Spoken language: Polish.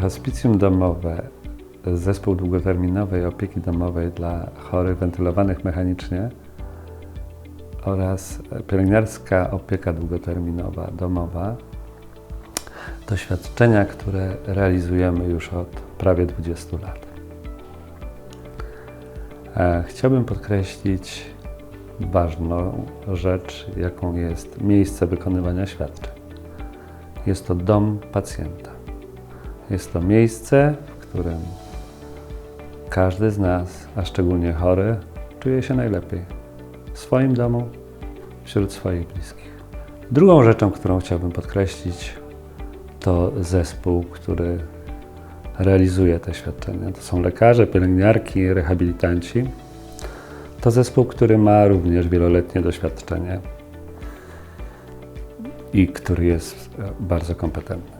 Hospicjum domowe, zespół długoterminowej opieki domowej dla chorych wentylowanych mechanicznie oraz pielęgniarska opieka długoterminowa domowa to świadczenia, które realizujemy już od prawie 20 lat. E, Chciałbym podkreślić ważną rzecz, jaką jest miejsce wykonywania świadczeń. Jest to dom pacjenta. Jest to miejsce, w którym każdy z nas, a szczególnie chory, czuje się najlepiej w swoim domu, wśród swoich bliskich. Drugą rzeczą, którą chciałbym podkreślić, to zespół, który realizuje te świadczenia. To są lekarze, pielęgniarki, rehabilitanci. To zespół, który ma również wieloletnie doświadczenie i który jest bardzo kompetentny.